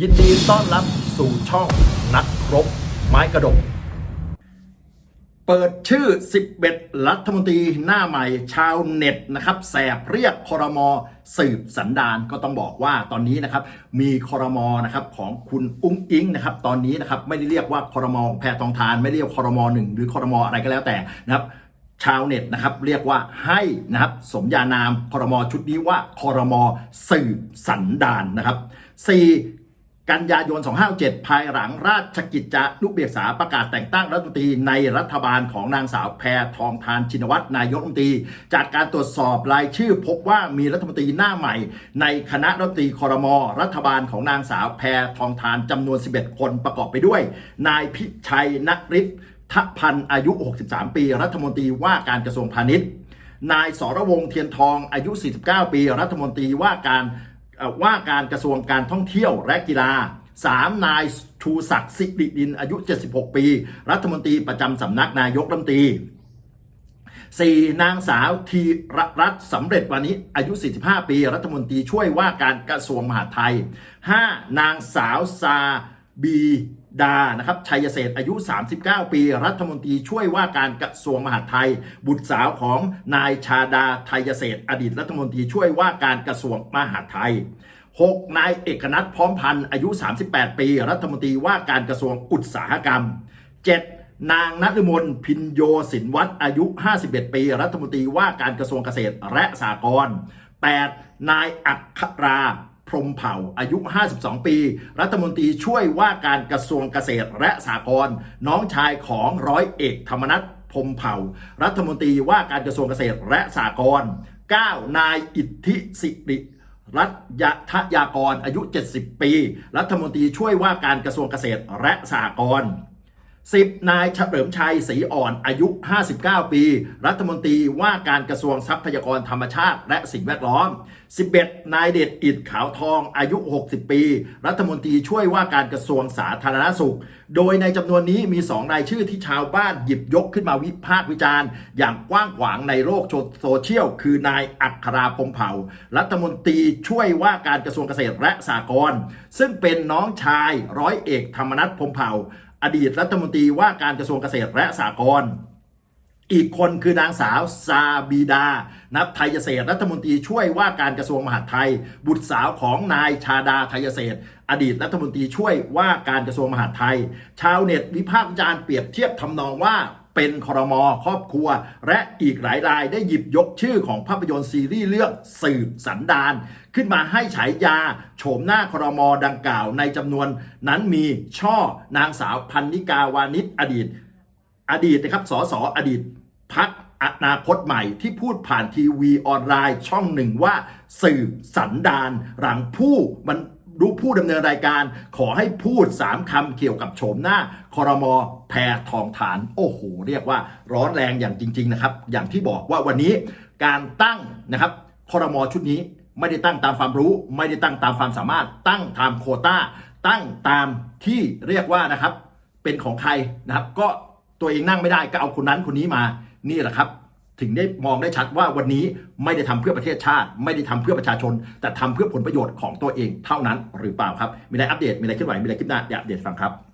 ยินดีต้อนรับสู่ช่องนักรบไม้กระดก เปิดชื่อ 11 รัฐมนตรีหน้าใหม่ชาวเน็ตนะครับ แสบเรียกคอรมอสืบสันดานก็ต้องบอกว่าตอนนี้นะครับ มีคอรมอนะครับของคุณอุ้งอิงนะครับ ตอนนี้นะครับไม่ได้เรียกว่าคอรมอแพทองทาน ไม่ได้เรียกคอรมอหนึ่งหรือคอรมออะไรก็แล้วแต่นะครับชาวเน็ตนะครับเรียกว่าให้นะครับสมญานามคอรมอชุดนี้ว่าคอรมอสืบสันดานนะครับ 4 กันยายน 257 ภายหลังราชกิจจานุเบกษาประกาศแต่งตั้งรัฐมนตรีในรัฐบาลของนางสาวแพทองทานชินวัตรนายกรัฐมนตรี จากการตรวจสอบรายชื่อพบว่ามีรัฐมนตรีหน้าใหม่ ในคณะรัฐมนตรีคอรมอรัฐบาลของนางสาวแพทองทานจำนวน 11 คนประกอบไปด้วย นายพิชัยนฤทธิ์ทพันธ์อายุ 63 ปี รัฐมนตรีว่าการกระทรวงพาณิชย์ นายสรวงเทียนทองอายุ 49 ปี รัฐมนตรีว่าการ ว่าการกระทรวงการท่องเที่ยวและกีฬา 3. นายชูศักดิ์สิริดิน อายุ 76 ปี รัฐมนตรีประจำสำนักนายกรัฐมนตรี 4. นางสาวธีรรัตน์สำเร็จวานิอายุ 45 ปี รัฐมนตรีช่วยว่าการกระทรวงมหาดไทย 5. นางสาวซาบี ดานะครับชัยเศษอายุ 39 ปี รัฐมนตรีช่วยว่าการกระทรวงมหาดไทย บุตรสาวของนายชาดาไทยเศษอดีตรัฐมนตรีช่วยว่าการกระทรวงมหาดไทย 6. นายเอกนัทพร้อมพันธ์อายุ 38 ปี รัฐมนตรีว่าการกระทรวงอุตสาหกรรม 7. นางนัทมนพินโยสินวัตรอายุ 51 ปี รัฐมนตรีว่าการกระทรวงเกษตรและสหกรณ์ 8. นายอัครา พรมเผ่าอายุ 52 ปี รัฐมนตรีช่วยว่าการกระทรวงเกษตรและสหกรณ์น้องชายของร้อยเอกธรรมนัฐพรมเผ่า รัฐมนตรีว่าการกระทรวงเกษตรและสหกรณ์ 9. นายอิทธิสิริรัฐยทยากรอายุ 70 ปี รัฐมนตรีช่วยว่าการกระทรวงเกษตรและสหกรณ์ 10. นายเฉลิมชัยศรีอ่อนอายุ 59 ปี รัฐมนตรีว่าการกระทรวงทรัพยากรธรรมชาติ และสิ่งแวดล้อม 11. นายเดชอิดขาวทองอายุ 60 ปี รัฐมนตรีช่วยว่าการกระทรวงสาธารณสุข โดยในจำนวนนี้มี 2 รายชื่อที่ชาวบ้านหยิบยกขึ้นมาวิพากษ์วิจารณ์ อย่างกว้างขวางในโลกโซเชียล คือนายอัคราพรหมเผ่า รัฐมนตรีช่วยว่าการกระทรวงเกษตรและสหกรณ์ซึ่งเป็นน้องชายร้อยเอกธรรมนัฐพมเผ่า อดีตรัฐมนตรีว่าการกระทรวงเกษตรและสหกรณ์อีกคนคือนางสาวซาบีดา นับไทยเกษตรรัฐมนตรีช่วยว่าการกระทรวงมหาดไทย บุตรสาวของนายชาดาไทยเกษตรอดีตรัฐมนตรีช่วยว่าการกระทรวงมหาดไทย ชาวเน็ตวิพากษ์วิจารณ์เปรียบเทียบทำนองว่า เป็นครมครอบครัว และอีกหลายรายได้หยิบยกชื่อของภาพยนตร์ซีรีส์เรื่องสืบสันดาน ขึ้นมาให้ฉายาโฉมหน้าครมดังกล่าวในจำนวนนั้นมีช่อนางสาวพันนิกาวานิชอดีต อดีตนะครับสสอดีตพักอนาคตใหม่ที่พูดผ่านทีวีออนไลน์ช่องหนึ่งว่าสืบสันดานหลังผู้มัน รู้ผู้ดำเนินรายการขอให้พูด 3คำเกี่ยวกับโฉมหน้าคอรมอแพทองฐาน โอ้โห เรียกว่าร้อนแรงอย่างจริง ๆ นะครับ อย่างที่บอกว่าวันนี้การตั้งนะครับคอรมอชุดนี้ไม่ได้ตั้งตามความรู้ ไม่ได้ตั้งตามความสามารถ ตั้งตามโควต้า ตั้งตามที่เรียกว่านะครับ เป็นของใครนะครับ ก็ตัวเองนั่งไม่ได้ก็เอาคนนั้นคนนี้มานี่แหละครับ ถึงได้มองได้ชัดว่าวันนี้ไม่ได้ทำเพื่อประเทศชาติ ไม่ได้ทำเพื่อประชาชน แต่ทำเพื่อผลประโยชน์ของตัวเองเท่านั้นหรือเปล่าครับ มีอะไรอัปเดตมีอะไรเคลื่อนไหวมีอะไรคลิปหน้าอย่าอัปเดตฟังครับ